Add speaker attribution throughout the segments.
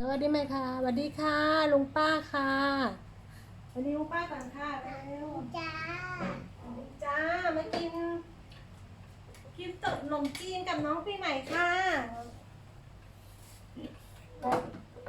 Speaker 1: สวัสดีไหมคะสวัสดีค่ะ ลุงป้าค่ะสวัสดีลุงป้าก่อนค่ะเร็ว
Speaker 2: จ้า
Speaker 1: สวัสดีจ้ามากินกินตึกขนมจีนกับน้องปีใหม่ค่ะ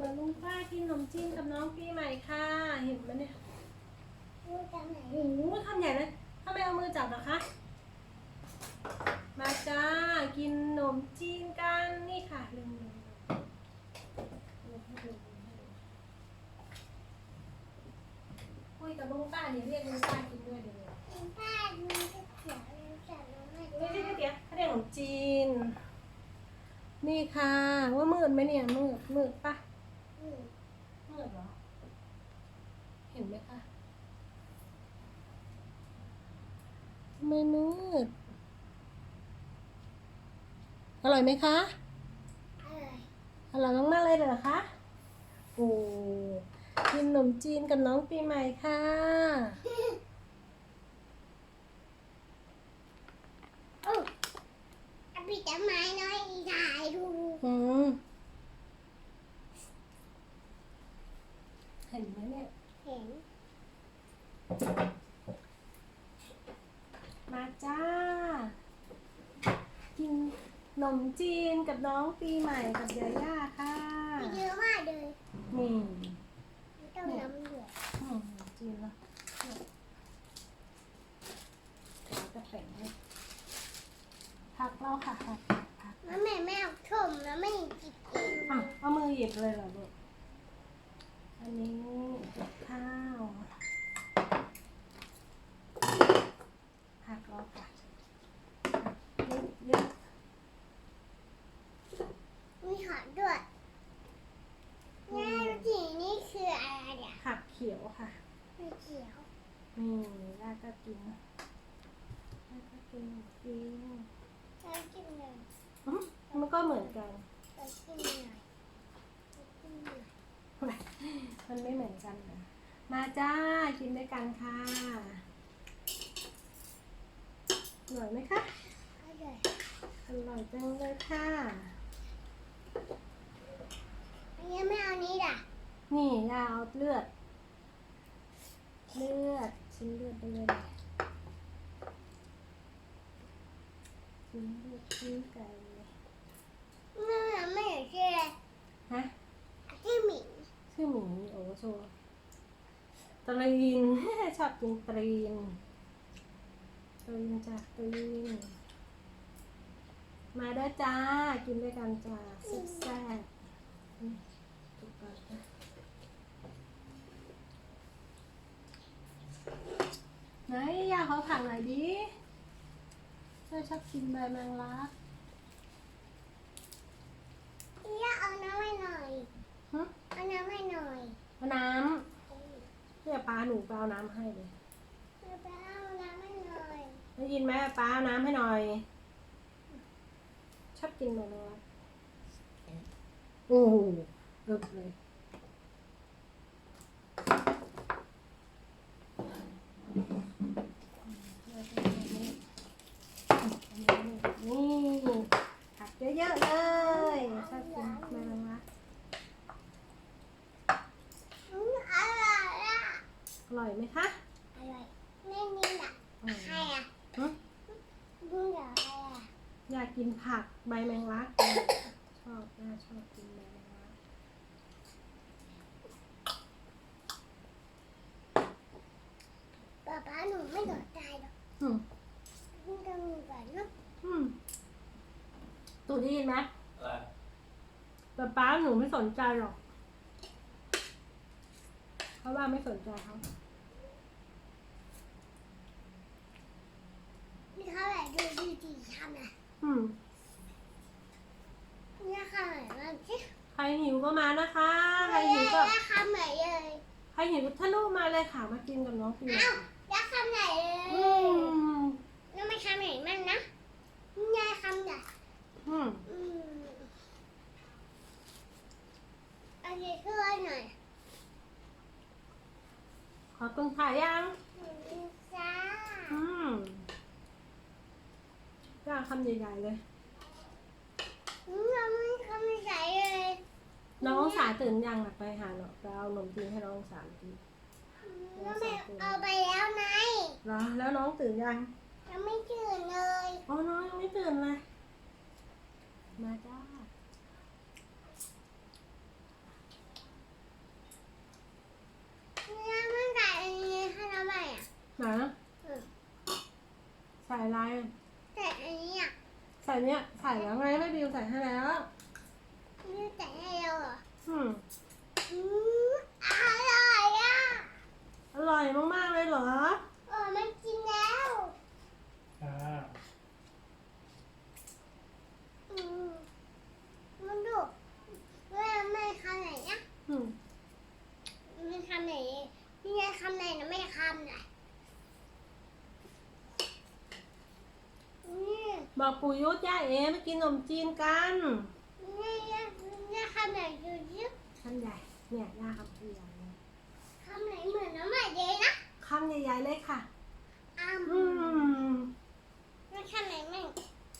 Speaker 1: มาลุงป้ากินขนมจีนกับน้องปีใหม่ค่ะ เห็นไหมเนี่ย
Speaker 2: พูดกันไหน
Speaker 1: โอ้โหทำใหญ่เลยทำไมเอามือจับเหรอคะ มาจ้า กินขนมจีนกันนี่ค่ะลืมลืมลืมให้ดูให้ดูคุยกับลุงป้าเนี่ยเรียกลุงป้ากินด้วยเดี๋ยวนี้
Speaker 2: คุณป้ามีก๋วยเตี๋ยวเรือจัดลงให้
Speaker 1: ไม่
Speaker 2: ด้ว
Speaker 1: ใช่
Speaker 2: ย
Speaker 1: ก๋วยเตี๋ยวเขาเรียกขนมจีน นี่ค่ะ ว่ามืด ไหมเนี่ยมืดมืดปะ
Speaker 2: อืม
Speaker 1: มืดเหรอ เห็นไหมคะทำไมมืด อร่อยไหมคะ
Speaker 2: อร่อย
Speaker 1: อร่อยมากๆเลยเหรอคะ โอ้กินขนมจีนกับน้องปีใหม่ค่ะ
Speaker 2: โอ้เอาปิดต้นไม้น้อยถ่ายดู
Speaker 1: อืมเห็นไหมเนี่ย
Speaker 2: เห็น
Speaker 1: มาจ้า กินขนมจีนกับน้องปีใหม่กับยาย่าค่ะ
Speaker 2: มีเยอะมากเลย
Speaker 1: นี่
Speaker 2: ไม่ต้องน้ำเดือด
Speaker 1: อืมขนมจีนแล้วเนี่ยเราจะแบ่งให้ผักเราค่ะผักผักผัก
Speaker 2: แล้วแม่ไม่เอาชมแล้วไม่กินเอง
Speaker 1: อะเอามือหยิบเลยเหรอลูกอันนี้ข้าวผักเราค่ะเยอะเยอะ
Speaker 2: มีหอมด้วยแม่ดูสินี่คืออะไรเนี่ย
Speaker 1: ผักเขียวค่ะ
Speaker 2: ไม่เขียว
Speaker 1: นี่ รากก็กินรากก็กินกิน
Speaker 2: เรากินเลย
Speaker 1: อื้อมันก็เหมือนกัน
Speaker 2: เรากินอยเรากินหน่อย
Speaker 1: มันไม่เหมือนกันนะมาจ้า กินด้วยกันค่ะ อร่อยไหมคะ
Speaker 2: อร่อย
Speaker 1: อร่อยจังเลยค่ะ
Speaker 2: อันนี้ไม่เอานี้ด่ะ
Speaker 1: นี่ยาเอาเอดเลือด ชิ้นเลือดไปเลยชิ้นเลือดชิ้นไก่
Speaker 2: ไม่ไม่อยากชื่ออะไร
Speaker 1: ฮะ
Speaker 2: ชื่อหมิง
Speaker 1: ชื่อหมีโอ้โชตรีนชอบกินตรีนตรีนจ้ะตรีนมาเด้จ้า กินด้วยกันจ้าแซ่บแซ่บนี่ถูกก่อนนะ ไหนอยากเขาผักหน่อยดิช่วยชอบกินใบแมงลัก
Speaker 2: พี่ยาเอาน้ำให้หน่อย
Speaker 1: หึ
Speaker 2: เอาน้ำให้หน่อย
Speaker 1: เอาน้ำเรียกป้าหนูไปเอาน้ำให้เลย
Speaker 2: เอาไปเอาน้ำให้หน่อย
Speaker 1: ได้ยินไหมป้าเอาน้ำให้หน่อย ชอบกินใบแมงลักโอ้โหเลิกเลย นี่ผักเยอะๆเลยชอบกินแมงลัก
Speaker 2: อืมอร่อยอะ
Speaker 1: อร่อยไหมคะ
Speaker 2: อร่อยแม่นี่น่ะ
Speaker 1: อืม
Speaker 2: ใครอะ
Speaker 1: หึ
Speaker 2: นี่เหรอใครอะ
Speaker 1: อยากกิน ผักใบแมงลัก ชอบน่าชอบกินใบแมงลัก
Speaker 2: ป๊าป๊าหนูไม่โดดใจหรอก
Speaker 1: อืม
Speaker 2: นี่ต้องมีก่อนเนาะ
Speaker 1: อืมตูได้ยินไหม
Speaker 3: อะไร
Speaker 1: แต่ป้าหนูไม่สนใจหรอก เพราะว่าไม่สนใจเขา
Speaker 2: นี่เขาแบบดูดีดีทำอะ
Speaker 1: อืม
Speaker 2: นี่เขาแบบว่าสิ
Speaker 1: ใครหิว ก็มานะคะ ใคร
Speaker 2: เฮ้
Speaker 1: หิ
Speaker 2: ยว
Speaker 1: ก็
Speaker 2: ยาคำไหนเลย
Speaker 1: ใครหิวทะลุมาเลยค่ะมากินกับน้องฟิว
Speaker 2: อ้าวยาคำไหนเล
Speaker 1: อื
Speaker 2: ย
Speaker 1: ม
Speaker 2: แล้วไม่คำไหนมั่งนะยาคำไหน
Speaker 1: อืม
Speaker 2: อืมอันนี้ช่วยหน่อย
Speaker 1: ขอตึงถ่ายยัง
Speaker 2: อืมจ้า
Speaker 1: อืมย่างคำใหญ่ๆเลย
Speaker 2: อืมเราไม่คำไห นเลย
Speaker 1: อน้ององศาตื่นยังอะไปหาเนาะไปเอาขนมจีนให้น้ององศากิน
Speaker 2: แล้วแม่เอาไปแล้วไง
Speaker 1: เหรอแล้วน้องตื่นยัง
Speaker 2: ยังไม่ตื่นเลย
Speaker 1: อ๋อน้องยังไม่ตื่นเลย มาจ้า
Speaker 2: แล้วมันใส่อันนี้ให้ทำไมอะ
Speaker 1: หนาใส่อะไร
Speaker 2: ใส่อันนี้อะ
Speaker 1: ใส่เนี้ยใส่แล้วไงแม่บิวใส่ให้แล้ว
Speaker 2: นี่ใส่ให้เราเหร อ
Speaker 1: อืม
Speaker 2: อืมอร่อยอะ
Speaker 1: อร่อยมากๆเลยเหรอ
Speaker 2: เออมันกินแล้ว
Speaker 3: อ่า
Speaker 2: อืมมันดูเว่าไม่คำไหนนะ
Speaker 1: อืม
Speaker 2: ไม่คำไหนนี่ไงคำไหนนะไม่คำไหนนี่
Speaker 1: บอกปู่ยุทธย่าเอ๋มากินขนมจีนกัน
Speaker 2: นี่นี่นี่คำไหนดูดิ
Speaker 1: คำใหญ่เนี่ยย่าคำใหญ่เลย
Speaker 2: คำไหนเหมือนน้ำใหม่เลยนะ
Speaker 1: คำใหญ่ๆเลยค่ะ
Speaker 2: อ้า
Speaker 1: อืม
Speaker 2: ไม่คำไหนไม่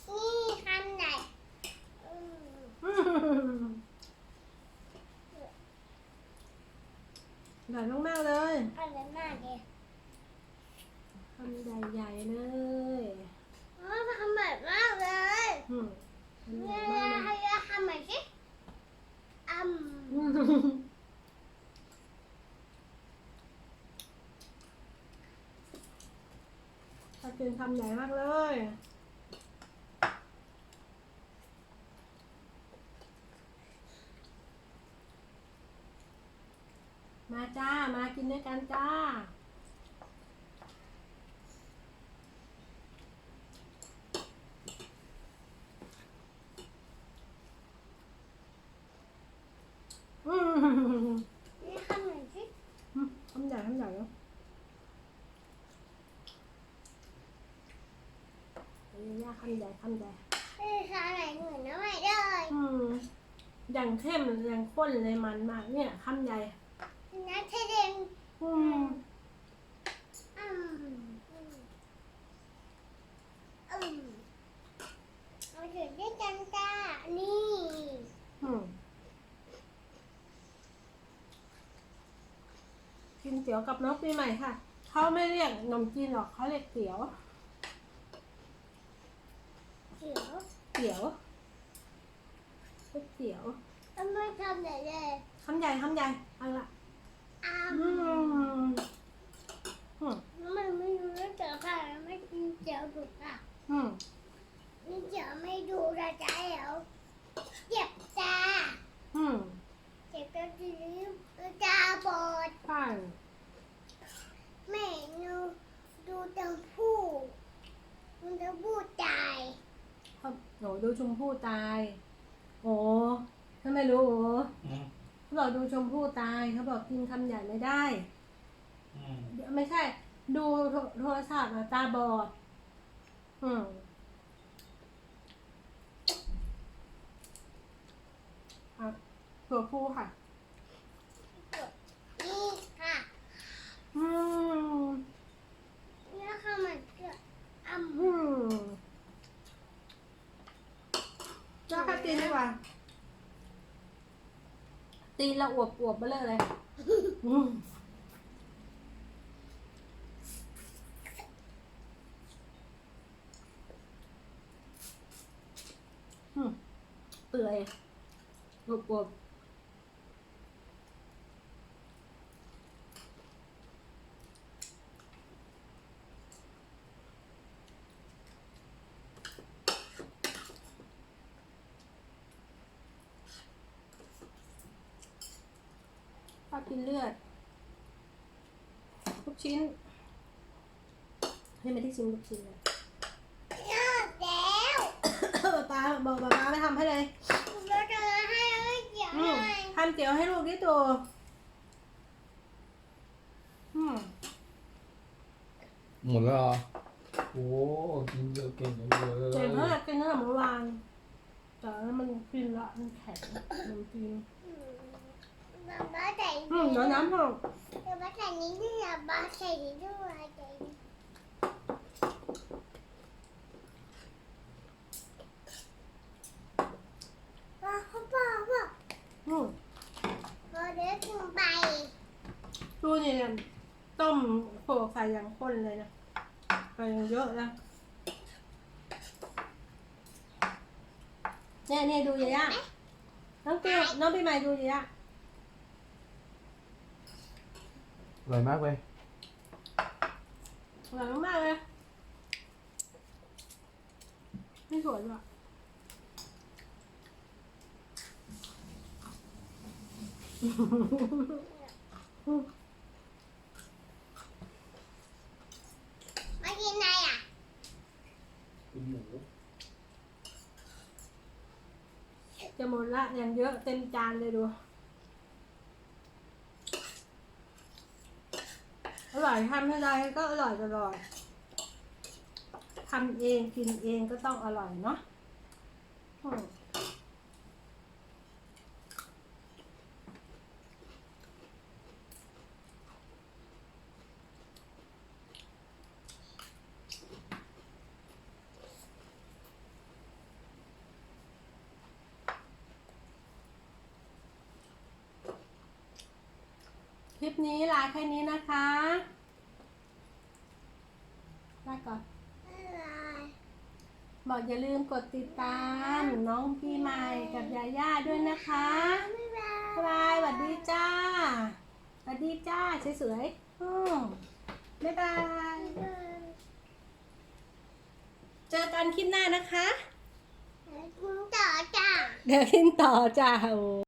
Speaker 2: นี่คำไหนอืม
Speaker 1: อืมอร่อยมากๆเลย
Speaker 2: อร่อยมากเลย
Speaker 1: คำใหญ่ๆเลย
Speaker 2: อ๋อทำแบบมากเลย
Speaker 1: อืมคำใหญ่
Speaker 2: เนี่ย
Speaker 1: มาก
Speaker 2: ให้ทำแบบสิอืม
Speaker 1: ๆอืม ถ้ากินคำใหญ่มากเลยมาจ้า มากินด้วยกันจ้า อืม
Speaker 2: นี่คำไหนสิ
Speaker 1: คำใหญ่คำใหญ่เนาะเอาย่า คำใหญ่คำใหญ่
Speaker 2: นี่คำไหนเหมือนน้ำใหม่เลย
Speaker 1: อืมอย่างเข้มอย่างข้นเลยมันมากเนี่ยคำใหญ่
Speaker 2: นักเทเด่น
Speaker 1: อืม
Speaker 2: อืมอืมอืมเอาถึงด้วยกันจ้านี่
Speaker 1: อืมกินเตี๋ยวกับน้องปีใหม่ค่ะ เขาไม่เรียกขนมจีนหรอกเขาเรียกเตี๋ยว
Speaker 2: เขียว
Speaker 1: เตี๋ยวเรียกเตี๋ยว
Speaker 2: แล้วไม่ทำไหนเลย
Speaker 1: คำใหญ่คำใหญ่เอาละ
Speaker 2: อ้า
Speaker 1: อืมอืม
Speaker 2: มันไม่รู้เรื่องเกี่ยวกับไม่กินเจียวดุอะ
Speaker 1: อืม
Speaker 2: นี่เจียวไม่ดูนะจ๊ะเดี๋ยวเจ็บตา
Speaker 1: อืม
Speaker 2: เจ็บตาดีตาบอด
Speaker 1: ใช่
Speaker 2: แม่ดูดูตังผู้มันจะพูดตาย
Speaker 1: เขาหนูดู ชมพู่ตาย โอ้ถ้าไม่รู้โอ้
Speaker 3: อืม
Speaker 1: เขาบอกดูชมพู่ตายเขาบอกกินคำใหญ่ไม่ได้
Speaker 3: อืม
Speaker 1: เดี๋ยวไม่ใช่ ดูโทโทรศัพท์อะตาบอด อืมครับตัวผู้ค่ะ
Speaker 2: นี่ค่ะ
Speaker 1: อืม
Speaker 2: นี่ค่ะมันก็อ่ำ
Speaker 1: อืมจ้าค่ะตีนดีกว่า ตีนเราอวบอวบๆไปเลยเลยอืมอืมเปื่อยอวบอวบ กินเลือดลูกชิ้น ให้ไม่ได้ชิมลูกชิ้นเลย
Speaker 2: เลิกแล้ว
Speaker 1: ป้าบอกป้าป้าไปทำให้เลย
Speaker 2: เราจะให้ไม่เกี่ยว
Speaker 1: อื
Speaker 2: เล
Speaker 1: ม
Speaker 2: ย
Speaker 1: ทำเตี๋ยวให้ลูกดิตัวอืม
Speaker 3: หมดแล้วเหรอโอ้กินเยอะเก่งจังเลย
Speaker 1: เจ๋งมากกินตั้งแต่เมื่อวานแต่ว่ามันกินละมันแข็งมันกิน
Speaker 2: บ้าบ้าใส่
Speaker 1: อืมน้ำน้ำห้อง
Speaker 2: เดี๋ยวมาใส่นี้ด้วยนะบาใส่นี้ด้วนี่
Speaker 1: ยนเนี่ยต้มโส่อย่างเนยเยอะนะเนยๆดูเยอะนะน้องเกลน้องพี่ใหม่ดูยาย่า
Speaker 3: อร่อยมากเลย
Speaker 1: อร่อยมากๆเลยไม่สวยด้วย
Speaker 2: มากินอะไรอะ
Speaker 3: กินหมู
Speaker 1: จะหมดละอย่างเยอะเต็มจานเลยดู ร่อยทำอะไรก็อร่อยตลอดทำเองกินเองก็ต้องอร่อยเนาะ ลิปนี้ลาแค่นี้นะคะลาก่อน
Speaker 2: อะไร
Speaker 1: บอกอย่าลืมกดติดตามน้องพี่ใหม่กับยาย่าด้วยนะคะ
Speaker 2: บ๊ายบาย
Speaker 1: บ๊ายบายสวัสดีจ้าสวัสดีจ้าสวยๆอืมบ๊ายบาย เจอกันคลิปหน้านะคะ
Speaker 2: คุณต่อจ้า
Speaker 1: เดี๋ยวกินต่อจ้าโอ้